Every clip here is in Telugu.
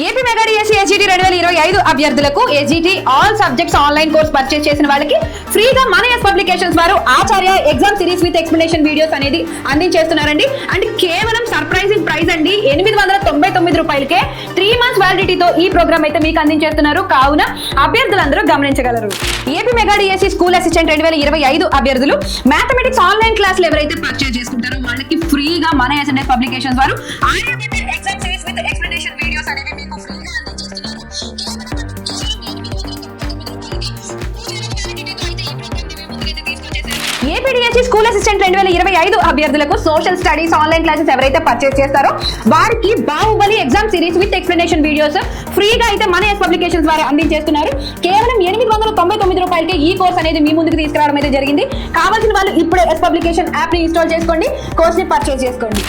ఏపీ మెగా డిఎస్సీ ఏజీటీ రెండు వేల ఇరవై ఐదు అభ్యర్థులకు SGT all subjects online course purchase చేసిన వాళ్ళకి ఫ్రీగా మన ఎస్ పబ్లికేషన్స్ వారు Acharya exam series with explanation videos అనేది అందించేస్తున్నారండి. అండ్ కేవలం సర్ప్రైజింగ్ ప్రైస్ అండి. ఎనిమిది వందల తొంభై తొమ్మిది రూపాయలకే త్రీ మంత్స్ వ్యాలిడిటీతో ఈ ప్రోగ్రామ్ అయితే మీకు అందించేస్తున్నారు. కావున అభ్యర్థులందరూ గమనించగలరు. AP mega DSC school assistant రెండు వేల ఇరవై ఐదు అభ్యర్థులు మ్యాథమెటిక్స్ ఆన్లైన్ క్లాసులు ఎవరైతే పర్చేస్ చేసుకుంటారో వాళ్ళకి ఫ్రీగా మన ఎస్ఎన్ఎస్ పబ్లికేషన్స్ వారు exam series with explanation videos అనేవి ఏపీడీఎస్సీ స్కూల్ అసిస్టెంట్ రెండు వేల ఇరవై ఐదు అభ్యర్థులకు సోషల్ స్టడీస్ ఆన్లైన్ క్లాసెస్ ఎవరైతే పర్చేస్ చేస్తారో వారికి Baahubali exam series with explanation videos ఫ్రీగా అయితే మన ఎస్ పబ్లికేషన్స్ వారు అందించేస్తున్నారు. కేవలం ఎనిమిది వందల తొంభై తొమ్మిది రూపాయలకి ఈ కోర్స్ అనేది మీ ముందుకు తీసుకురావడం అయితే జరిగింది. కావాల్సిన వాళ్ళు ఇప్పుడే ఎస్ పబ్లికేషన్ యాప్ని ఇన్స్టాల్ చేసుకోండి కోర్స్ని పర్చేస్ చేసుకోండి.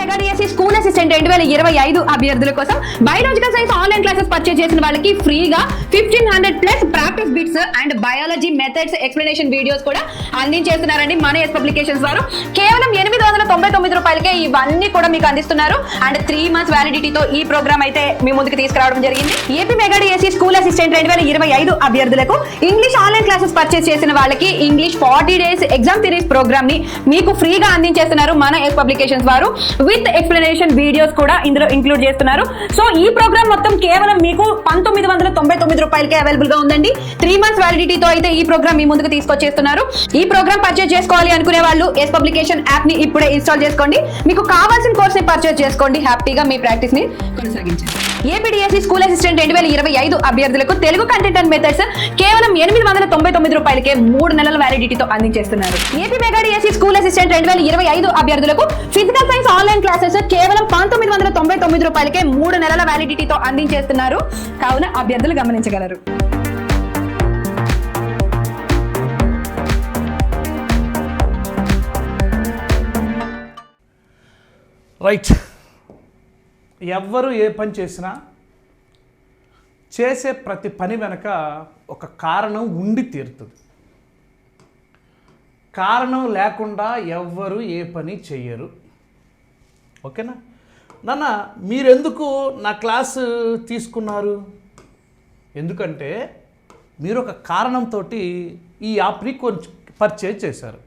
ఏపీ స్కూల్ అసిస్టెంట్ రెండు వేల ఇరవై ఐదు అభ్యర్థుల కోసం biological science online classes purchase చేసిన వాళ్ళకి ఫ్రీగా fifteen hundred plus practice bits and biology methods explanation videos కూడా అందించేస్తున్నారండి మన ఎస్ పబ్లికేషన్స్ వారు. కేవలం ఎనిమిది వందల తొంభై తొమ్మిది రూపాయలకే ఇవన్నీ కూడా మీకు అందిస్తున్నారు. అండ్ త్రీ మంత్స్ వ్యాలిడిటీతో ఈ ప్రోగ్రామ్ అయితే మీ ముందుకు తీసుకురావడం జరిగింది. ఏపీ మెగాడిఎస్సీ స్కూల్ అసిస్టెంట్ రెండు వేల ఇరవై ఐదు అభ్యర్థులకు ఇంగ్లీష్ ఆన్లైన్ క్లాసెస్ పర్చేస్ చేసిన వాళ్ళకి English forty days exam series ప్రోగ్రామ్ని మీకు ఫ్రీగా అందించేస్తున్నారు మన ఎస్ పబ్లికేషన్స్ వారు. విత్ ఎక్స్ప్లెనేషన్ వీడియోస్ కూడా ఇందులో ఇంక్లూడ్ చేస్తున్నారు. సో ఈ ప్రోగ్రామ్ మొత్తం కేవలం మీకు పంతొమ్మిది వందల తొంభై తొమ్మిది రూపాయలకే అవైలబుల్గా ఉందండి. త్రీ మంత్స్ వ్యాలిడిటీతో అయితే ఈ ప్రోగ్రామ్ మీ ముందుకు తీసుకొచ్చేస్తున్నారు. ఈ ప్రోగ్రామ్ పర్చేస్ చేసుకోవాలి అనుకునే వాళ్ళు ఎస్ పబ్లికేషన్ యాప్ని ఇప్పుడే ఇన్స్టాల్ చేసుకోండి. మీకు కావాల్సిన కోర్స్ని పర్చేస్ చేసుకోండి. హ్యాపీగా మీ ప్రాక్టీస్ని కొనసాగించండి. ఏపీడీఎస్సీ స్కూల్ అసిస్టెంట్ రెండు వేల ఇరవై ఐదు అభ్యర్థులకు తెలుగు కంటెంట్ అండ్ మెథడ్స్ కేవలం ఎనిమిది వందల తొంభై తొమ్మిది రూపాయలకే మూడు నెలల వ్యాలిడిటీతో అందించేస్తున్నారు. AP mega DSC school assistant రెండు వేల ఇరవై ఐదు అభ్యర్థులకు ఫిజికల్ సైన్స్ ఆన్లైన్ క్లాసెస్ కేవలం పంతొమ్మిది వందల తొంభై తొమ్మిది రూపాయలకే మూడు నెలల వ్యాలిడిటీతో అందించేస్తున్నారు. కావున అభ్యర్థులు గమనించగలరు. రైట్ ఎవ్వరు ఏ పని చేసినా చేసే ప్రతి పని వెనక ఒక కారణం ఉండి తీరుతుంది. కారణం లేకుండా ఎవ్వరు ఏ పని చెయ్యరు. ఓకేనా? నాన్న మీరెందుకు నా క్లాసు తీసుకున్నారు? ఎందుకంటే మీరు ఒక కారణంతో ఈ యాప్ని కొంచెం పర్చేజ్ చేశారు.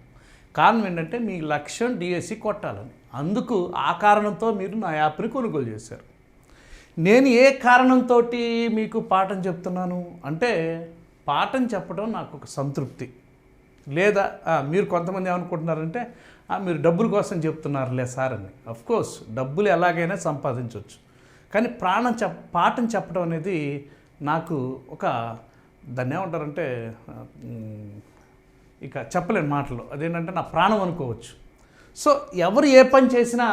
కారణం ఏంటంటే మీ లక్ష్యం డిఎస్సి కొట్టాలని. అందుకు ఆ కారణంతో మీరు నా యాప్ని కొనుగోలు చేశారు. నేను ఏ కారణంతో మీకు పాఠం చెప్తున్నాను? అంటే పాఠం చెప్పడం నాకు ఒక సంతృప్తి. లేదా మీరు కొంతమంది ఏమనుకుంటున్నారంటే మీరు డబ్బుల కోసం చెప్తున్నారులే సార్ అని. కోర్స్ డబ్బులు ఎలాగైనా సంపాదించవచ్చు కానీ ప్రాణం చెప్ పాఠం చెప్పడం అనేది నాకు ఒక దాన్ని ఏమంటారంటే ఇక చెప్పలేని మాటలు. అదేంటంటే నా ప్రాణం అనుకోవచ్చు. సో ఎవరు ఏ పని చేసినా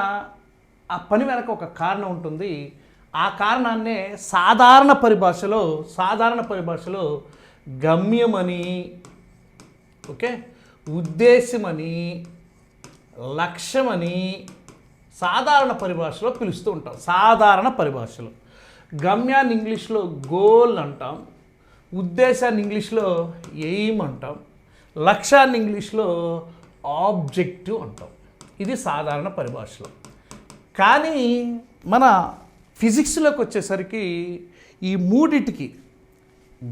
ఆ పని వెనక ఒక కారణం ఉంటుంది. ఆ కారణాన్నే సాధారణ పరిభాషలో సాధారణ పరిభాషలో గమ్యమని ఓకే? ఉద్దేశమని లక్ష్యమని సాధారణ పరిభాషలో పిలుస్తూ ఉంటాం. సాధారణ పరిభాషలో. గమ్యాన్ని ఇంగ్లీష్లో గోల్ అంటాం. ఉద్దేశాన్ని ఇంగ్లీష్లో ఎయిమ్ అంటాం. లక్ష్యాన్ని ఇంగ్లీష్లో ఆబ్జెక్టివ్ అంటాం. ఇది సాధారణ పరిభాషలో. కానీ మన ఫిజిక్స్లోకి వచ్చేసరికి ఈ మూడిటికి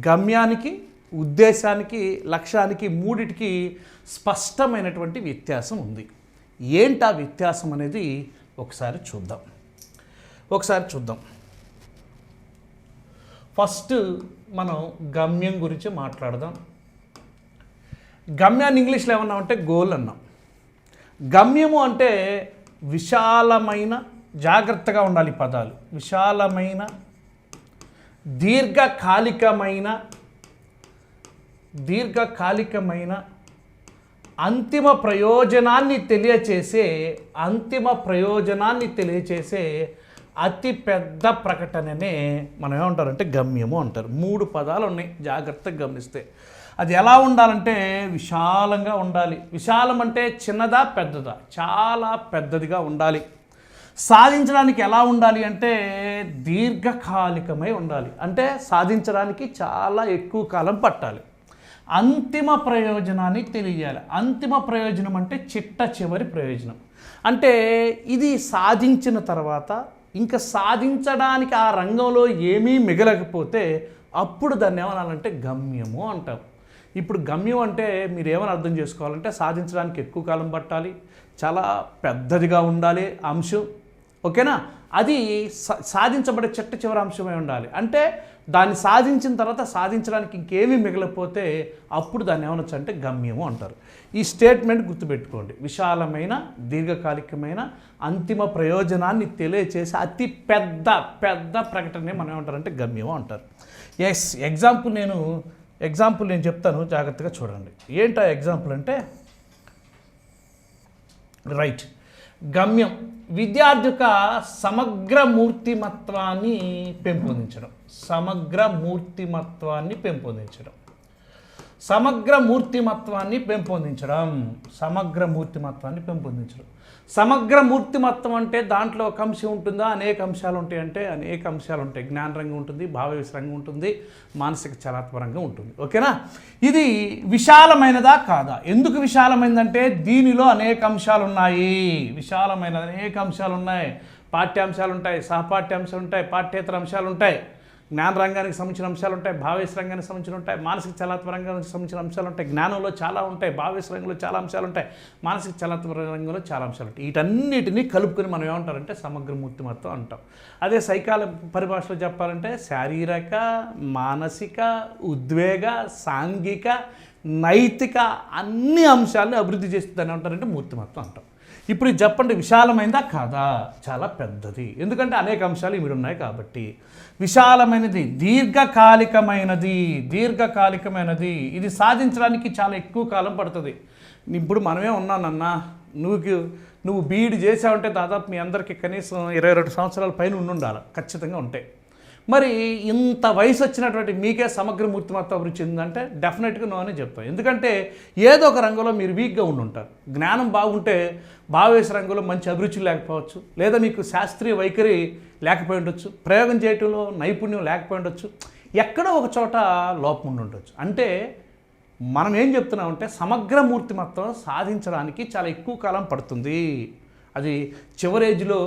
గమ్యానికి ఉద్దేశానికి లక్ష్యానికి మూడిటికి స్పష్టమైనటువంటి వ్యత్యాసం ఉంది. ఏంటా వ్యత్యాసం అనేది ఒకసారి చూద్దాం. ఒకసారి చూద్దాం. ఫస్ట్ మనం గమ్యం గురించి మాట్లాడదాం. గమ్యాన్ని ఇంగ్లీష్లో ఏమన్నామంటే గోల్ అన్నాం. గమ్యము అంటే విశాలమైన జాగ్రత్తగా ఉండాలి పదాలు. విశాలమైన దీర్ఘకాలికమైన దీర్ఘకాలికమైన అంతిమ ప్రయోజనాన్ని తెలియచేసే అంతిమ ప్రయోజనాన్ని తెలియచేసే అతి పెద్ద ప్రకటననే మనం ఏమంటారంటే గమ్యము అంటారు. మూడు పదాలు ఉన్నాయి జాగ్రత్తగా గమనిస్తే. అది ఎలా ఉండాలంటే విశాలంగా ఉండాలి. విశాలం అంటే చిన్నదా పెద్దదా? చాలా పెద్దదిగా ఉండాలి. సాధించడానికి ఎలా ఉండాలి అంటే దీర్ఘకాలికమై ఉండాలి. అంటే సాధించడానికి చాలా ఎక్కువ కాలం పట్టాలి. అంతిమ ప్రయోజనాన్ని తెలియజేయాలి. అంతిమ ప్రయోజనం అంటే చిట్ట చివరి ప్రయోజనం. అంటే ఇది సాధించిన తర్వాత ఇంకా సాధించడానికి ఆ రంగంలో ఏమీ మిగలకపోతే అప్పుడు దాన్ని ఏమనాలంటే గమ్యము అంటాం. ఇప్పుడు గమ్యం అంటే మీరు ఏమని అర్థం చేసుకోవాలంటే సాధించడానికి ఎక్కువ కాలం పట్టాలి చాలా పెద్దదిగా ఉండాలి అంశం. ఓకేనా? అది సా- సాధించబడే చెట్ట చివరి అంశమై ఉండాలి. అంటే దాన్ని సాధించిన తర్వాత సాధించడానికి ఇంకేమీ మిగలకపోతే అప్పుడు దాన్ని ఏమనొచ్చు అంటే గమ్యము అంటారు. ఈ స్టేట్మెంట్ గుర్తుపెట్టుకోండి. విశాలమైన దీర్ఘకాలికమైన అంతిమ ప్రయోజనాన్ని తెలియచేసే అతి పెద్ద పెద్ద ప్రకటనే మనం ఏమంటారంటే గమ్యము అంటారు. ఎస్ ఎగ్జాంపుల్ నేను ఎగ్జాంపుల్ నేను చెప్తాను. జాగ్రత్తగా చూడండి. ఏంటా ఎగ్జాంపుల్ అంటే రైట్. గమ్యం. విద్యార్థి యొక్క సమగ్ర మూర్తిమత్వాన్ని పెంపొందించడం. సమగ్ర మూర్తిమత్వాన్ని పెంపొందించడం. సమగ్ర మూర్తిమత్వాన్ని పెంపొందించడం. సమగ్ర మూర్తిమత్వాన్ని పెంపొందించడం. సమగ్ర మూర్తిమత్వం అంటే దాంట్లో ఒక అంశం ఉంటుందా? అనేక అంశాలు ఉంటాయి అంటే అనేక అంశాలు ఉంటాయి. జ్ఞాన రంగం ఉంటుంది భావ రంగం ఉంటుంది మానసిక చలాత్మరంగా ఉంటుంది. ఓకేనా? ఇది విశాలమైనదా కాదా? ఎందుకు విశాలమైందంటే దీనిలో అనేక అంశాలు ఉన్నాయి. విశాలమైన అనేక అంశాలు ఉన్నాయి. పాఠ్యాంశాలు ఉంటాయి సహపాఠ్యాంశాలు ఉంటాయి పాఠ్యేతర అంశాలు ఉంటాయి. జ్ఞాన రంగానికి సంబంధించిన అంశాలు ఉంటాయి భావేశ రంగానికి సంబంధించిన ఉంటాయి మానసిక చలాత్మ రంగానికి సంబంధించిన అంశాలు ఉంటాయి జ్ఞానంలో చాలా ఉంటాయి భావేశ రంగంలో చాలా అంశాలు ఉంటాయి మానసిక చలాత్మ రంగంలో చాలా అంశాలు ఉంటాయి. వీటన్నిటిని కలుపుకొని మనం ఏమంటారంటే సమగ్ర మూర్తిమత్వం అంటాం. అదే సైకాల పరిభాషలో చెప్పాలంటే శారీరక మానసిక ఉద్వేగ సాంఘిక నైతిక అన్ని అంశాలను అభివృద్ధి చేస్తుందని అంటారంటే మూర్తిమత్వం అంటాం. ఇప్పుడు ఇది చెప్పండి విశాలమైందా? కాదా. చాలా పెద్దది. ఎందుకంటే అనేక అంశాలు ఇవి ఉన్నాయి కాబట్టి. విశాలమైనది దీర్ఘకాలికమైనది దీర్ఘకాలికమైనది. ఇది సాధించడానికి చాలా ఎక్కువ కాలం పడుతుంది. ఇప్పుడు మనమే ఉన్నానన్నా నువ్వు నువ్వు బీఈడి చేసావంటే దాదాపు మీ అందరికీ కనీసం ఇరవై రెండు సంవత్సరాల పైన ఉండి ఉండాలి ఖచ్చితంగా ఉంటాయి మరి ఇంత వయసు వచ్చినటువంటి మీకే సమగ్ర మూర్తిమత్వ అభిరుచి చెందిందంటే డెఫినెట్గా నో అని చెప్తాం ఎందుకంటే ఏదో ఒక రంగంలో మీరు వీక్గా ఉండి ఉంటారు జ్ఞానం బాగుంటే భావేశ రంగంలో మంచి అభిరుచి లేకపోవచ్చు. లేదా మీకు శాస్త్రీయ వైఖరి లేకపోయి ఉండొచ్చు. ప్రయోగం చేయటంలో నైపుణ్యం లేకపోయి ఉండొచ్చు. ఎక్కడో ఒక చోట లోపం ఉండి ఉండొచ్చు. అంటే మనం ఏం చెప్తున్నామంటే సమగ్ర మూర్తిమత్వం సాధించడానికి చాలా ఎక్కువ కాలం పడుతుంది. అది చివరేజ్లో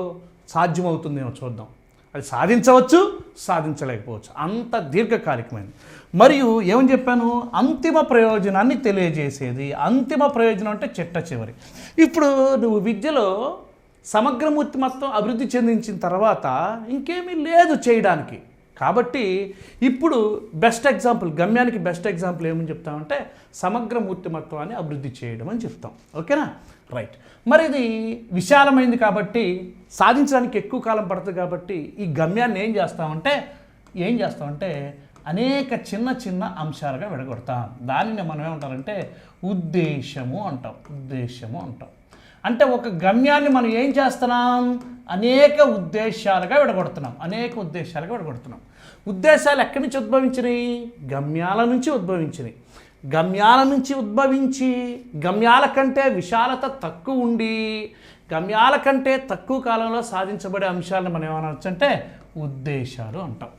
సాధ్యమవుతుంది సాధ్యమవుతుందేమో చూద్దాం. అది సాధించవచ్చు సాధించలేకపోవచ్చు. అంత దీర్ఘకాలికమైనది మరియు ఏమని చెప్పాను? అంతిమ ప్రయోజనాన్ని తెలియజేసేది. అంతిమ ప్రయోజనం అంటే చిట్ట చివరి. ఇప్పుడు నువ్వు విద్యలో సమగ్రమూర్తిమత్వం అభివృద్ధి చెందించిన తర్వాత ఇంకేమీ లేదు చేయడానికి. కాబట్టి ఇప్పుడు బెస్ట్ ఎగ్జాంపుల్ గమ్యానికి బెస్ట్ ఎగ్జాంపుల్ ఏమని చెప్తామంటే సమగ్ర మూర్తిమత్వాన్ని అభివృద్ధి చేయడం అని చెప్తాం. ఓకేనా? రైట్ మరి ఇది విశాలమైంది కాబట్టి సాధించడానికి ఎక్కువ కాలం పడుతుంది కాబట్టి ఈ గమ్యాన్ని ఏం చేస్తామంటే ఏం చేస్తామంటే అనేక చిన్న చిన్న అంశాలుగా విడగొడతాం. దానిని మనం ఏమంటారంటే ఉద్దేశము అంటాం. ఉద్దేశము అంటాం. అంటే ఒక గమ్యాన్ని మనం ఏం చేస్తున్నాం? అనేక ఉద్దేశాలుగా విడగొడుతున్నాం. అనేక ఉద్దేశాలుగా విడగొడుతున్నాం. ఉద్దేశాలు ఎక్కడి నుంచి ఉద్భవించినాయి? గమ్యాల నుంచి ఉద్భవించినాయి. గమ్యాల నుంచి ఉద్భవించి గమ్యాల కంటే విశాలత తక్కువ ఉండి గమ్యాల కంటే తక్కువ కాలంలో సాధించబడే అంశాలను మనం ఏమనొచ్చు అంటే ఉద్దేశాలు అంటాం.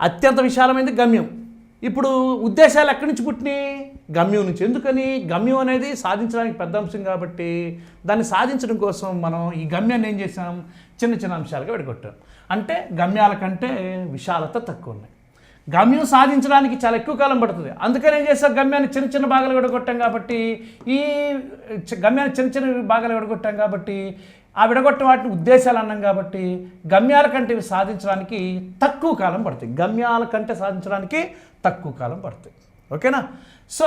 అత్యంత విశాలమైనది గమ్యం. ఇప్పుడు ఉద్దేశాలు ఎక్కడి నుంచి పుట్టినాయి? గమ్యం నుంచి. ఎందుకని? గమ్యం అనేది సాధించడానికి పెద్ద అంశం కాబట్టి దాన్ని సాధించడం కోసం మనం ఈ గమ్యాన్ని ఏం చేసాం చిన్న చిన్న అంశాలుగా విడగొట్టాం. అంటే గమ్యాల కంటే విశాలత తక్కువ ఉన్నాయి. గమ్యం సాధించడానికి చాలా ఎక్కువ కాలం పడుతుంది. అందుకని ఏం చేస్తాం గమ్యాన్ని చిన్న చిన్న భాగాలు విడగొట్టాం కాబట్టి ఈ చి- గమ్యాన్ని చిన్న చిన్న భాగాలు విడగొట్టాం కాబట్టి ఆ విడగొట్టిన వాటిని ఉద్దేశాలు అన్నాం కాబట్టి గమ్యాల కంటే ఇవి సాధించడానికి తక్కువ కాలం పడుతుంది గమ్యాల కంటే సాధించడానికి తక్కువ కాలం పడుతుంది ఓకేనా? సో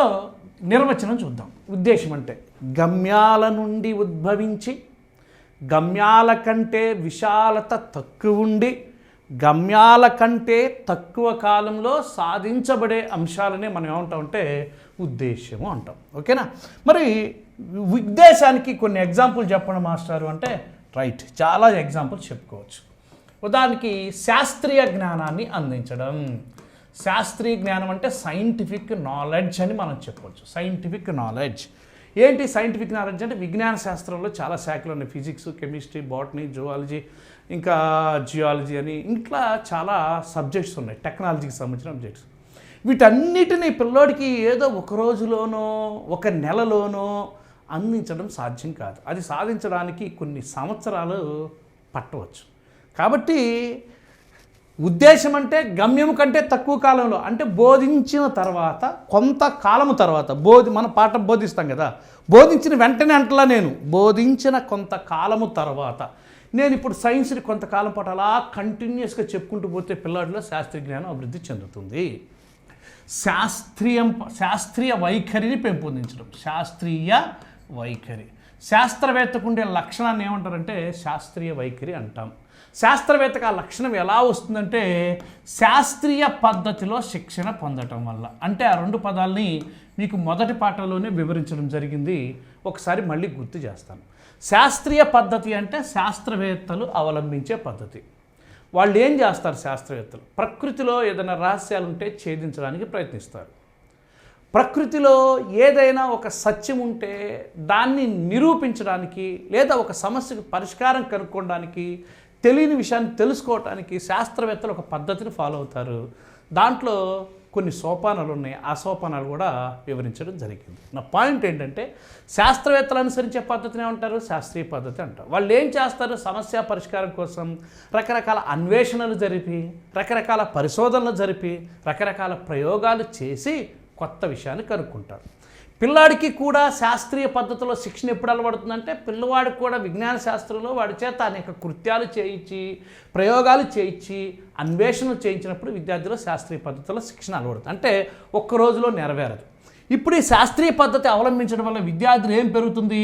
నిర్వచనం చూద్దాం. ఉద్దేశం అంటే గమ్యాల నుండి ఉద్భవించి గమ్యాల కంటే విశాలత తక్కువ ఉండి గమ్యాల కంటే తక్కువ కాలంలో సాధించబడే అంశాలనే మనం ఏమంటామంటే ఉద్దేశ్యము అంటాం. ఓకేనా? మరి ఉద్దేశానికి కొన్ని ఎగ్జాంపుల్ చెప్పండి మాస్టారు అంటే రైట్ చాలా ఎగ్జాంపుల్స్ చెప్పుకోవచ్చు. ఉదాహరణకి శాస్త్రీయ జ్ఞానాన్ని అందించడం. శాస్త్రీయ జ్ఞానం అంటే సైంటిఫిక్ నాలెడ్జ్ అని మనం చెప్పవచ్చు సైంటిఫిక్ నాలెడ్జ్. ఏంటి సైంటిఫిక్ నాలెడ్జ్ అంటే విజ్ఞాన శాస్త్రంలో చాలా శాఖలు ఉన్నాయి. ఫిజిక్స్ కెమిస్ట్రీ బాటనీ జువాలజీ ఇంకా జియాలజీ అని ఇంట్లో చాలా సబ్జెక్ట్స్ ఉన్నాయి టెక్నాలజీకి సంబంధించిన సబ్జెక్ట్స్ వీటన్నిటిని పిల్లోడికి ఏదో ఒక రోజులోనో ఒక నెలలోనో అందించడం సాధ్యం కాదు. అది సాధించడానికి కొన్ని సంవత్సరాలు పట్టవచ్చు. కాబట్టి ఉద్దేశం అంటే గమ్యం కంటే తక్కువ కాలంలో అంటే బోధించిన తర్వాత కొంత కాలము తర్వాత బోధి మన పాఠం బోధిస్తాం కదా బోధించిన వెంటనే అంటలా నేను బోధించిన కొంత కాలము తర్వాత నేను ఇప్పుడు సైన్స్ని కొంతకాలం పాటు అలా కంటిన్యూస్గా చెప్పుకుంటూ పోతే పిల్లాడిలో శాస్త్రీయ జ్ఞానం అభివృద్ధి చెందుతుంది. శాస్త్రీయం శాస్త్రీయ వైఖరిని పెంపొందించడం. శాస్త్రీయ వైఖరి. శాస్త్రవేత్తకు ఉండే లక్షణాన్ని ఏమంటారంటే శాస్త్రీయ వైఖరి అంటాం. శాస్త్రవేత్తకు ఆ లక్షణం ఎలా వస్తుందంటే శాస్త్రీయ పద్ధతిలో శిక్షణ పొందటం వల్ల. అంటే ఆ రెండు పదాలని మీకు మొదటి పాటలోనే వివరించడం జరిగింది. ఒకసారి మళ్ళీ గుర్తు చేస్తాను. శాస్త్రీయ పద్ధతి అంటే శాస్త్రవేత్తలు అవలంబించే పద్ధతి. వాళ్ళు ఏం చేస్తారు శాస్త్రవేత్తలు? ప్రకృతిలో ఏదైనా రహస్యాలు ఉంటే ఛేదించడానికి ప్రయత్నిస్తారు. ప్రకృతిలో ఏదైనా ఒక సత్యం ఉంటే దాన్ని నిరూపించడానికి లేదా ఒక సమస్యకు పరిష్కారం కనుక్కోవడానికి తెలియని విషయాన్ని తెలుసుకోవటానికి శాస్త్రవేత్తలు ఒక పద్ధతిని ఫాలో అవుతారు. దాంట్లో కొన్ని సోపానాలు ఉన్నాయి. ఆ సోపానాలు కూడా వివరించడం జరిగింది. నా పాయింట్ ఏంటంటే శాస్త్రవేత్తలు అనుసరించే పద్ధతిని ఏమంటారు? శాస్త్రీయ పద్ధతి అంటారు. వాళ్ళు ఏం చేస్తారు? సమస్య పరిష్కారం కోసం రకరకాల అన్వేషణలు జరిపి రకరకాల పరిశోధనలు జరిపి రకరకాల ప్రయోగాలు చేసి కొత్త విషయాన్ని కనుక్కుంటారు. పిల్లాడికి కూడా శాస్త్రీయ పద్ధతిలో శిక్షణ ఎప్పుడు అలవడుతుందంటే పిల్లవాడికి కూడా విజ్ఞాన శాస్త్రంలో వాడి చేత అనేక కృత్యాలు చేయించి ప్రయోగాలు చేయించి అన్వేషణలు చేయించినప్పుడు విద్యార్థులు శాస్త్రీయ పద్ధతిలో శిక్షణ అలవడుతుంది. అంటే ఒక్క రోజులో నెరవేరదు. ఇప్పుడు ఈ శాస్త్రీయ పద్ధతి అవలంబించడం వల్ల విద్యార్థులు ఏం పెరుగుతుంది?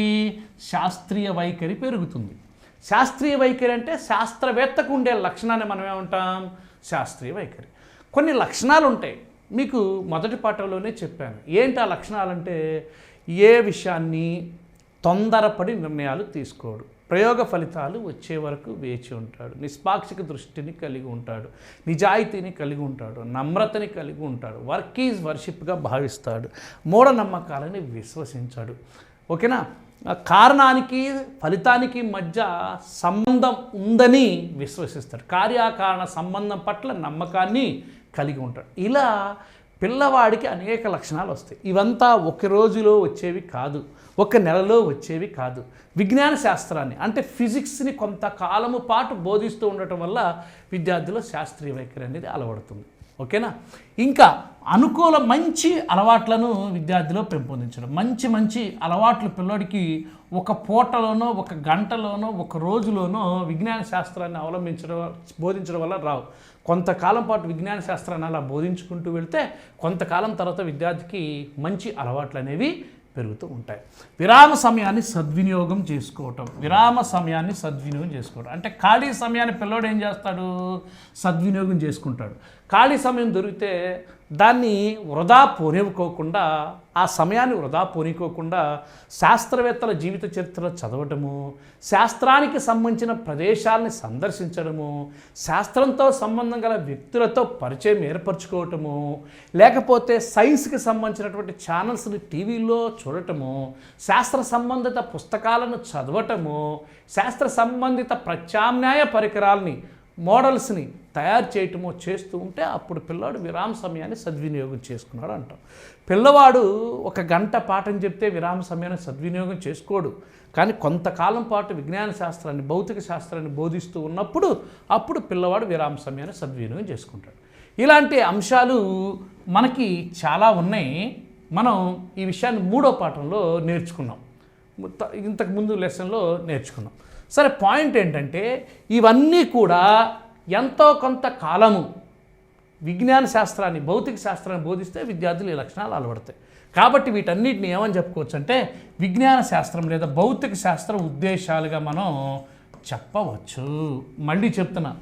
శాస్త్రీయ వైఖరి పెరుగుతుంది. శాస్త్రీయ వైఖరి అంటే శాస్త్రవేత్తకు ఉండే లక్షణాన్ని మనం ఏమంటాం? శాస్త్రీయ వైఖరి. కొన్ని లక్షణాలు ఉంటాయి మీకు మొదటి పాఠంలోనే చెప్పాను. ఏంటి ఆ లక్షణాలంటే ఏ విషయాన్ని తొందరపడి నిర్ణయాలు తీసుకోడు. ప్రయోగ ఫలితాలు వచ్చే వరకు వేచి ఉంటాడు. నిష్పాక్షిక దృష్టిని కలిగి ఉంటాడు. నిజాయితీని కలిగి ఉంటాడు. నమ్రతని కలిగి ఉంటాడు. వర్క్ ఈజ్ వర్షిప్గా భావిస్తాడు. మూఢనమ్మకాలని విశ్వసించాడు. ఓకేనా? కారణానికి ఫలితానికి మధ్య సంబంధం ఉందని విశ్వసిస్తాడు కార్యకారణ సంబంధం పట్ల నమ్మకాన్ని కలిగి ఉంటాడు ఇలా పిల్లవాడికి అనేక లక్షణాలు వస్తాయి. ఇవంతా ఒక రోజులో వచ్చేవి కాదు. ఒక నెలలో వచ్చేవి కాదు. విజ్ఞాన శాస్త్రాన్ని అంటే ఫిజిక్స్ని కొంతకాలము పాటు బోధిస్తూ ఉండటం వల్ల విద్యార్థుల శాస్త్రీయ వైఖరి అనేది అలవడుతుంది. ఓకేనా? ఇంకా అనుకూల మంచి అలవాట్లను విద్యార్థిలో పెంపొందించడం. మంచి మంచి అలవాట్లు పిల్లోడికి ఒక పూటలోనో ఒక గంటలోనో ఒక రోజులోనో విజ్ఞాన శాస్త్రాన్ని అవలంబించడం బోధించడం వల్ల రావు. కొంతకాలం పాటు విజ్ఞాన శాస్త్రాన్ని అలా బోధించుకుంటూ వెళ్తే కొంతకాలం తర్వాత విద్యార్థికి మంచి అలవాట్లు అనేవి పెరుగుతూ ఉంటాయి. విరామ సమయాన్ని సద్వినియోగం చేసుకోవటం. విరామ సమయాన్ని సద్వినియోగం చేసుకోవడం అంటే ఖాళీ సమయాన్ని పిల్లోడు ఏం చేస్తాడు? సద్వినియోగం చేసుకుంటాడు. ఖాళీ సమయం దొరికితే దాన్ని వృధా పోనివ్వకోకుండా ఆ సమయాన్ని వృధా పోనికోకుండా శాస్త్రవేత్తల జీవిత చరిత్ర చదవటము శాస్త్రానికి సంబంధించిన ప్రదేశాలని సందర్శించడము శాస్త్రంతో సంబంధం గల వ్యక్తులతో పరిచయం ఏర్పరచుకోవటము లేకపోతే సైన్స్కి సంబంధించినటువంటి ఛానల్స్ని టీవీలో చూడటము శాస్త్ర సంబంధిత పుస్తకాలను చదవటము శాస్త్ర సంబంధిత ప్రత్యామ్నాయ పరికరాలని మోడల్స్ని తయారు చేయటమో చేస్తూ ఉంటే అప్పుడు పిల్లాడు విరామ సమయాన్ని సద్వినియోగం చేసుకున్నాడు అంటాం. పిల్లవాడు ఒక గంట పాఠం చెప్తే విరామ సమయాన్ని సద్వినియోగం చేసుకోడు. కానీ కొంతకాలం పాటు విజ్ఞాన శాస్త్రాన్ని భౌతిక శాస్త్రాన్ని బోధిస్తూ ఉన్నప్పుడు అప్పుడు పిల్లవాడు విరామ సమయాన్ని సద్వినియోగం చేసుకుంటాడు. ఇలాంటి అంశాలు మనకి చాలా ఉన్నాయి. మనం ఈ విషయాన్ని మూడో పాఠంలో నేర్చుకున్నాం. ఇంతకుముందు లెసన్లో నేర్చుకున్నాం. సరే పాయింట్ ఏంటంటే ఇవన్నీ కూడా ఎంతో కొంత కాలము విజ్ఞాన శాస్త్రాన్ని భౌతిక శాస్త్రాన్ని బోధిస్తే విద్యార్థులు ఈ లక్షణాలు అలవడతాయి. కాబట్టి వీటన్నిటిని ఏమని చెప్పుకోవచ్చు అంటే విజ్ఞాన శాస్త్రం లేదా భౌతిక శాస్త్ర ఉద్దేశాలుగా మనం చెప్పవచ్చు. మళ్ళీ చెప్తున్నా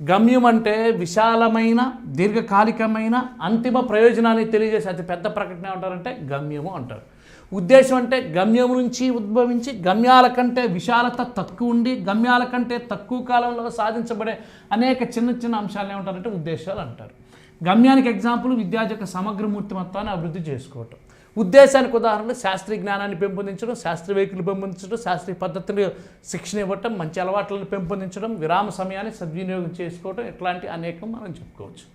గమ్యం అంటే విశాలమైన దీర్ఘకాలికమైన అంతిమ ప్రయోజనాన్ని తెలియజేసే అతి పెద్ద ప్రకటన ఏమంటారంటే గమ్యము అంటారు. ఉద్దేశం అంటే గమ్యం నుంచి ఉద్భవించి గమ్యాల కంటే విశాలత తక్కువ ఉండి గమ్యాల కంటే తక్కువ కాలంలో సాధించబడే అనేక చిన్న చిన్న అంశాలు ఏమంటారంటే ఉద్దేశాలు అంటారు. గమ్యానికి ఎగ్జాంపుల్ విద్యార్థి యొక్క సమగ్ర మూర్తిమత్వాన్ని అభివృద్ధి చేసుకోవటం. ఉద్దేశానికి ఉదాహరణ శాస్త్రీయ జ్ఞానాన్ని పెంపొందించడం శాస్త్రీయ వైఖరిని పెంపొందించడం శాస్త్రీయ పద్ధతులు శిక్షణ ఇవ్వటం మంచి అలవాట్లను పెంపొందించడం విరామ సమయాన్ని సద్వినియోగం చేసుకోవటం ఇట్లాంటి అనేకం మనం చెప్పుకోవచ్చు.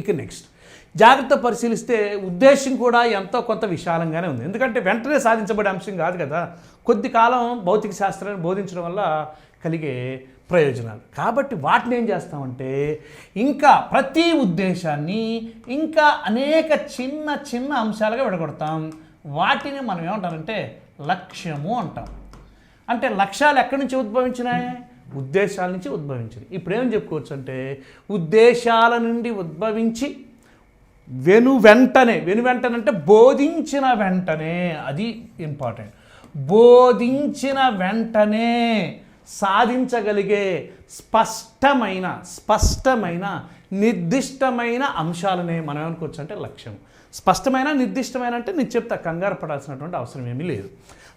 ఇక నెక్స్ట్. జాగ్రత్త పరిశీలిస్తే ఉద్దేశం కూడా ఎంతో కొంత విశాలంగానే ఉంది. ఎందుకంటే వెంటనే సాధించబడే అంశం కాదు కదా. కొద్ది కాలం భౌతిక శాస్త్రాన్ని బోధించడం వల్ల కలిగే ప్రయోజనాలు. కాబట్టి వాటిని ఏం చేస్తామంటే ఇంకా ప్రతి ఉద్దేశాన్ని ఇంకా అనేక చిన్న చిన్న అంశాలుగా విడగొడతాం. వాటిని మనం ఏమంటారంటే లక్ష్యము అంటాం. అంటే లక్ష్యాలు ఎక్కడి నుంచి ఉద్భవించినాయి? ఉద్దేశాల నుంచి ఉద్భవించినాయి. ఇప్పుడు ఏం చెప్పుకోవచ్చు అంటే ఉద్దేశాల నుండి ఉద్భవించి వెను వెంటనే వెను వెంటనే అంటే బోధించిన వెంటనే అది ఇంపార్టెంట్ బోధించిన వెంటనే సాధించగలిగే స్పష్టమైన స్పష్టమైన నిర్దిష్టమైన అంశాలనే మనం ఏమనుకోవచ్చు అంటే లక్ష్యం. స్పష్టమైన నిర్దిష్టమైన అంటే నేను చెప్తా కంగారు పడాల్సినటువంటి అవసరం ఏమీ లేదు.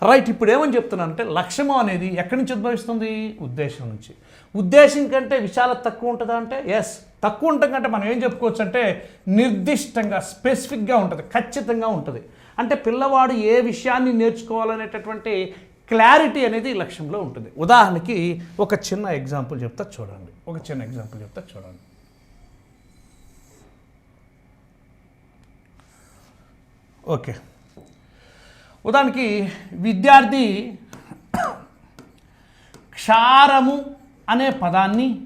రైట్ ఇప్పుడు ఏమని చెప్తున్నాను అంటే లక్ష్యము అనేది ఎక్కడి నుంచి ఉద్భవిస్తుంది? ఉద్దేశం నుంచి. ఉద్దేశం కంటే విశాలత తక్కువ ఉంటుందా అంటే? ఎస్ తక్కువ ఉండటం కంటే మనం ఏం చెప్పుకోవచ్చు అంటే నిర్దిష్టంగా స్పెసిఫిక్గా ఉంటుంది ఖచ్చితంగా ఉంటుంది. అంటే పిల్లవాడు ఏ విషయాన్ని నేర్చుకోవాలనేటటువంటి క్లారిటీ అనేది లక్ష్యంలో ఉంటుంది. ఉదాహరణకి ఒక చిన్న ఎగ్జాంపుల్ చెప్తా చూడండి. ఒక చిన్న ఎగ్జాంపుల్ చెప్తా చూడండి. ఓకే. ఉదాహరణకి విద్యార్థి క్షారము అనే పదాన్ని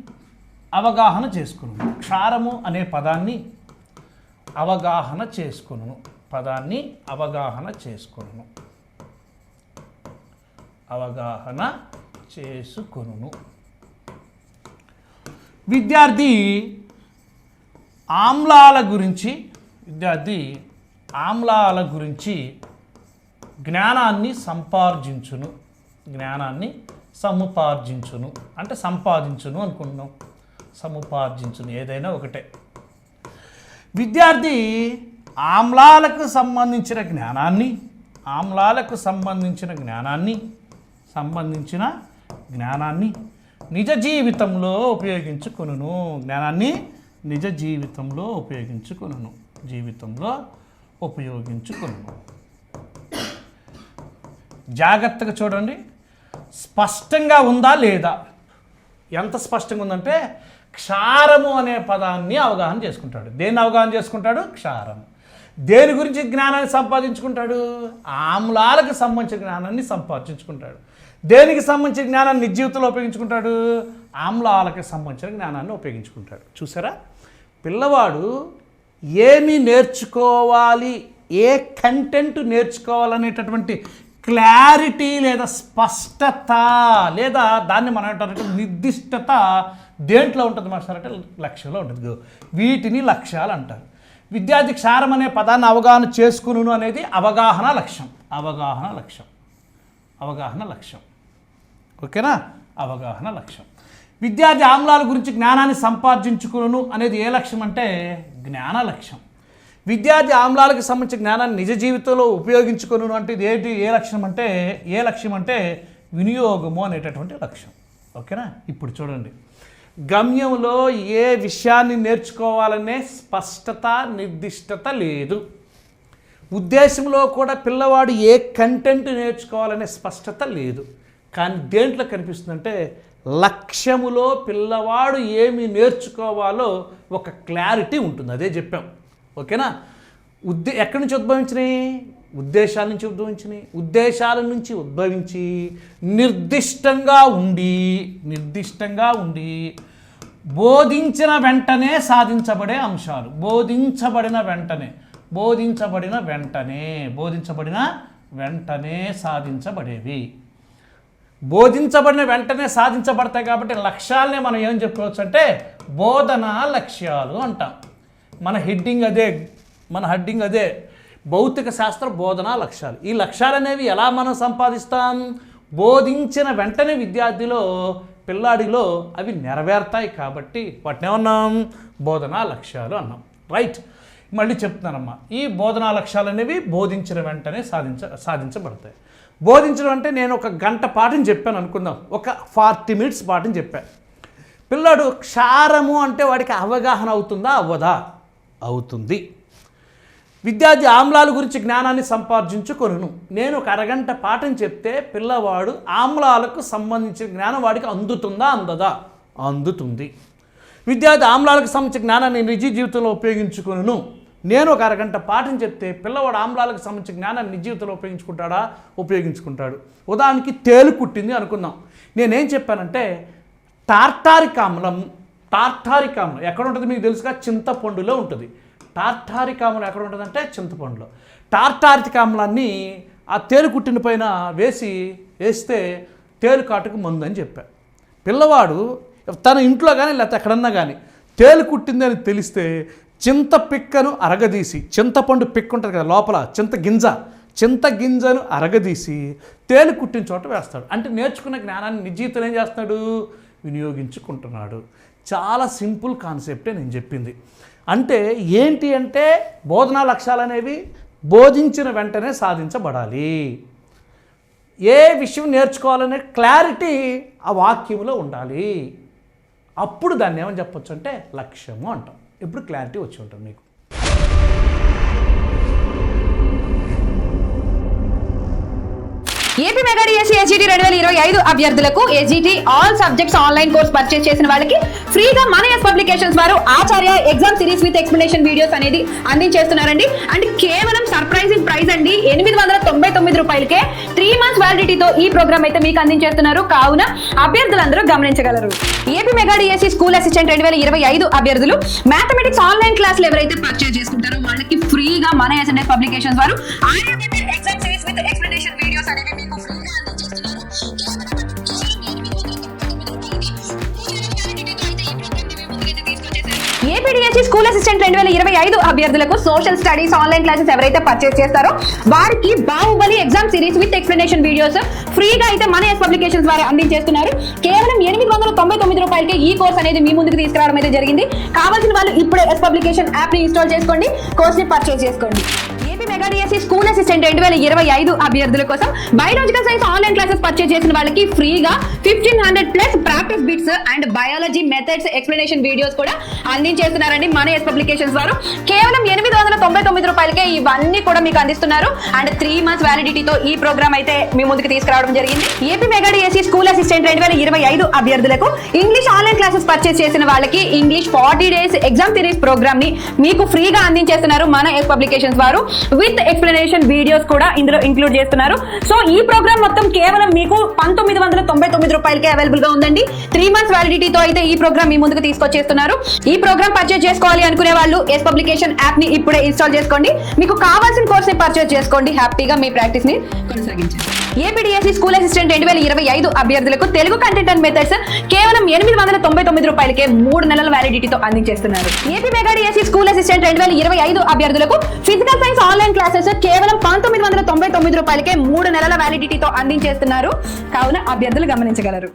అవగాహన చేసుకును క్షారము అనే పదాన్ని అవగాహన చేసుకును పదాన్ని అవగాహన చేసుకును అవగాహన చేసుకొనును విద్యార్థి ఆమ్లాల గురించి విద్యార్థి ఆమ్లాల గురించి జ్ఞానాన్ని సంపార్జించును. జ్ఞానాన్ని సముపార్జించును. అంటే సంపాదించును అనుకుంటున్నాం. సముపార్జించును ఏదైనా ఒకటే. విద్యార్థి ఆమ్లాలకు సంబంధించిన జ్ఞానాన్ని ఆమ్లాలకు సంబంధించిన జ్ఞానాన్ని సంబంధించిన జ్ఞానాన్ని నిజ జీవితంలో ఉపయోగించుకొనును. జ్ఞానాన్ని నిజ జీవితంలో ఉపయోగించుకును జీవితంలో ఉపయోగించుకును జాగ్రత్తగా చూడండి. స్పష్టంగా ఉందా లేదా? ఎంత స్పష్టంగా ఉందంటే క్షారము అనే పదాన్ని అవగాహన చేసుకుంటాడు. దేన్ని అవగాహన చేసుకుంటాడు? క్షారం దేని గురించి జ్ఞానాన్ని సంపాదించుకుంటాడు? ఆమ్లాలకు సంబంధించిన జ్ఞానాన్ని సంపాదించుకుంటాడు. దేనికి సంబంధించిన జ్ఞానాన్ని నిజ జీవితంలో ఉపయోగించుకుంటాడు? ఆమ్లాలకు సంబంధించిన జ్ఞానాన్ని ఉపయోగించుకుంటాడు. చూసారా? పిల్లవాడు ఏమి నేర్చుకోవాలి? ఏ కంటెంట్ నేర్చుకోవాలనేటటువంటి క్లారిటీ లేదా స్పష్టత లేదా దాన్ని మనం ఏంటారంటే నిర్దిష్టత దేంట్లో ఉంటుంది మాస్టర్ లక్ష్యంలో ఉంటుంది. వీటిని లక్ష్యాలు అంటారు. విద్యార్థి క్షారం అనే పదాన్ని అవగాహన చేసుకును అనేది అవగాహన లక్ష్యం. అవగాహన లక్ష్యం. అవగాహన లక్ష్యం. ఓకేనా? అవగాహన లక్ష్యం. విద్యార్థి ఆమ్లాల గురించి జ్ఞానాన్ని సంపాదించుకును అనేది ఏ లక్ష్యం అంటే? జ్ఞాన లక్ష్యం. విద్యార్థి ఆమ్లాలకు సంబంధించిన జ్ఞానాన్ని నిజ జీవితంలో ఉపయోగించుకును అంటే ఏంటి? ఏ లక్ష్యం అంటే ఏ లక్ష్యం అంటే వినియోగము అనేటటువంటి లక్ష్యం. ఓకేనా? ఇప్పుడు చూడండి. గమ్యంలో ఏ విషయాన్ని నేర్చుకోవాలనే స్పష్టత నిర్దిష్టత లేదు. ఉద్దేశంలో కూడా పిల్లవాడు ఏ కంటెంట్ నేర్చుకోవాలనే స్పష్టత లేదు. కానీ దేంట్లో కనిపిస్తుందంటే లక్ష్యములో పిల్లవాడు ఏమి నేర్చుకోవాలో ఒక క్లారిటీ ఉంటుంది. అదే చెప్పాం. ఓకేనా? ఉద్దే ఎక్కడి నుంచి ఉద్భవించినాయి? ఉద్దేశాల నుంచి ఉద్భవించినాయి. ఉద్దేశాల నుంచి ఉద్భవించి నిర్దిష్టంగా ఉండి నిర్దిష్టంగా ఉండి బోధించిన వెంటనే సాధించబడే అంశాలు. బోధించబడిన వెంటనే బోధించబడిన వెంటనే బోధించబడిన వెంటనే సాధించబడేవి. బోధించబడిన వెంటనే సాధించబడతాయి కాబట్టి లక్ష్యాలనే మనం ఏం చెప్పుకోవచ్చు అంటే బోధన లక్ష్యాలు అంటాం. మన హెడ్డింగ్ అదే మన హెడ్డింగ్ అదే. భౌతిక శాస్త్ర బోధనా లక్ష్యాలు. ఈ లక్ష్యాలు అనేవి ఎలా మనం సంపాదిస్తాం? బోధించిన వెంటనే విద్యార్థిలో పిల్లాడిలో అవి నెరవేరుతాయి కాబట్టి వాటిని ఏమన్నాం? బోధనా లక్ష్యాలు అన్నాం. రైట్. మళ్ళీ చెప్తున్నానమ్మా. ఈ బోధనా లక్ష్యాలు అనేవి బోధించిన వెంటనే సాధించ సాధించబడతాయి. బోధించడం అంటే నేను ఒక గంట పాఠం చెప్పాను అనుకుందాం. ఒక ఫార్టీ మినిట్స్ పాఠం చెప్పాను పిల్లాడు క్షారము అంటే వాడికి అవగాహన అవుతుందా? అవ్వదా? అవుతుంది. విద్యార్థి ఆమ్లాల గురించి జ్ఞానాన్ని సంపాదించుకొనును నేను ఒక అరగంట పాఠం చెప్తే పిల్లవాడు ఆమ్లాలకు సంబంధించిన జ్ఞానం వాడికి అందుతుందా అందదా? అందుతుంది. విద్యార్థి ఆమ్లాలకు సంబంధించిన జ్ఞానాన్ని నిజ జీవితంలో ఉపయోగించుకును నేను ఒక అరగంట పాఠం చెప్తే పిల్లవాడు ఆమ్లాలకు సంబంధించిన జ్ఞానాన్ని నిజ జీవితంలో ఉపయోగించుకుంటాడా? ఉపయోగించుకుంటాడు. ఉదాహరణకి తేలు కుట్టింది అనుకుందాం. నేనేం చెప్పానంటే టార్టారిక్ ఆమ్లం టార్టారిక్ ఆమ్లం ఎక్కడ ఉంటుంది మీకు తెలుసుగా? చింతపండులో ఉంటుంది. టార్టారిక్ ఆమ్లం ఎక్కడ ఉంటుందంటే చింతపండులో. టార్టారిక్ ఆమ్లాన్ని ఆ తేలు కుట్టిన పైన వేసి వేస్తే తేలు కాటుకు మందు అని చెప్పా. పిల్లవాడు తన ఇంట్లో కానీ లేకపోతే ఎక్కడన్నా కానీ తేలు కుట్టింది అని తెలిస్తే చింత పిక్కను అరగదీసి చింతపండు పిక్ ఉంటుంది కదా లోపల చింత గింజ చింత గింజను అరగదీసి తేలు కుట్టిన చోట వేస్తాడు. అంటే నేర్చుకున్న జ్ఞానాన్ని నిజీతం ఏం చేస్తాడు వినియోగించుకుంటున్నాడు. చాలా సింపుల్ కాన్సెప్టే నేను చెప్పింది. అంటే ఏంటి అంటే బోధనా లక్ష్యాలు అనేవి బోధించిన వెంటనే సాధించబడాలి. ఏ విషయం నేర్చుకోవాలనే క్లారిటీ ఆ వాక్యంలో ఉండాలి. అప్పుడు దాన్ని ఏమని చెప్పొచ్చు అంటే లక్ష్యము అంటాం. ఇప్పుడు క్లారిటీ వచ్చి ఉంటుంది మీకు. ఏపీ మెగా డిఎస్సీ ఎస్జిటి రెండు వేల ఇరవై ఐదు అభ్యర్థులకు SGT all subjects online course purchase చేసిన వాళ్ళకి ఫ్రీగా మన ఎస్ పబ్లికేషన్స్ వారు Acharya exam series with explanation videos అనేది అందించేస్తున్నారండి. అండ్ కేవలం సర్ప్రైజింగ్ ప్రైస్ అండి. ఎనిమిది వందల తొంభై తొమ్మిది రూపాయలకే త్రీ మంత్స్ వ్యాలిడిటీతో ఈ ప్రోగ్రామ్ అయితే మీకు అందించేస్తున్నారు. కావున అభ్యర్థులందరూ గమనించగలరు. AP mega DSC school assistant రెండు వేల ఇరవై ఐదు అభ్యర్థులు మ్యాథమెటిక్స్ ఆన్లైన్ క్లాసులు ఎవరైతే పర్చేస్ చేసుకుంటారో వాళ్ళకి ఫ్రీగా మన ఎస్ఎన్ఎస్ పబ్లికేషన్స్ వారు exam series with explanation videos అనేవి ఏపీడిఎస్సి స్కూల్ అసిస్టెంట్ రెండు వేల ఇరవై ఐదు అభ్యర్థులకు సోషల్ స్టడీస్ ఆన్లైన్ క్లాసెస్ ఎవరైతే పర్చేస్ చేస్తారో వారికి Baahubali exam series with explanation videos ఫ్రీగా అయితే మన ఎస్ పబ్లికేషన్ ద్వారా అందించేస్తున్నారు. కేవలం ఎనిమిది వందల తొంభై తొమ్మిది రూపాయలకి ఈ కోర్స్ అనేది మీ ముందుకు తీసుకురావడం అయితే జరిగింది. కావాల్సిన వాళ్ళు ఇప్పుడే ఎస్ పబ్లికేషన్ యాప్ని ఇన్స్టాల్ చేసుకోండి కోర్స్ని పర్చేస్ చేసుకోండి. AP mega DSC school assistant రెండు వేల ఇరవై ఐదు అభ్యర్థుల కోసం biological science online classes purchase చేసిన వాళ్ళకి ఫ్రీగా fifteen hundred plus practice bits and biology methods explanation videos కూడా అందించేస్తున్నారండి మన ఎస్ పబ్లికేషన్స్ వారు. కేవలం ఎనిమిది వందల తొంభై తొమ్మిది రూపాయలకే ఇవన్నీ కూడా మీకు అందిస్తున్నారు. అండ్ త్రీ మంత్స్ వ్యాలిడిటీతో ఈ ప్రోగ్రామ్ అయితే మీ ముందుకు తీసుకురావడం జరిగింది. AP mega DSC school assistant రెండు వేల ఇరవై ఐదు అభ్యర్థులకు ఇంగ్లీష్ ఆన్లైన్ క్లాసెస్ పర్చేస్ చేసిన వాళ్ళకి English forty days exam series ప్రోగ్రామ్ని మీకు ఫ్రీగా అందించేస్తున్నారు మన ఎస్ పబ్లికేషన్స్ వారు. విత్ ఎక్స్ప్లెనేషన్ వీడియోస్ కూడా ఇందులో ఇంక్లూడ్ చేస్తున్నారు. సో ఈ ప్రోగ్రామ్ మొత్తం కేవలం మీకు పంతొమ్మిది వందల తొంభై తొమ్మిది రూపాయలకే అవైలబుల్గా ఉందండి త్రీ మంత్స్ వ్యాలిడిటీతో అయితే ఈ ప్రోగ్రామ్ మీ ముందుకు తీసుకొచ్చేస్తున్నారు. ఈ ప్రోగ్రామ్ పర్చేజ్ చేసుకోవాలి అనుకునే వాళ్ళు ఎస్ పబ్లికేషన్ యాప్ని ఇప్పుడే ఇన్స్టాల్ చేసుకోండి. మీకు కావాల్సిన కోర్స్ని పర్చేస్ చేసుకోండి. హ్యాపీగా మీ ప్రాక్టీస్ని కొనసాగించండి. ఏపీడిఎస్సి స్కూల్ అసిస్టెంట్ రెండు వేల ఇరవై ఐదు అభ్యర్థులకు తెలుగు కంటెంట్ అండ్ మెథడ్స్ కేవలం ఎనిమిది వందల తొంభై తొమ్మిది రూపాయలకే మూడు నెలల వ్యాలిడిటీతో అందించేస్తున్నారు. AP mega DSC school assistant రెండు వేల ఇరవై ఐదు అభ్యర్థులకు ఫిజికల్ సైన్స్ ఆన్లైన్ క్లాసెస్ కేవలం పంతొమ్మిది వందల తొంభై తొమ్మిది రూపాయలకే మూడు నెలల వ్యాలిడిటీతో అందించేస్తున్నారు. కావున అభ్యర్థులు గమనించగలరు.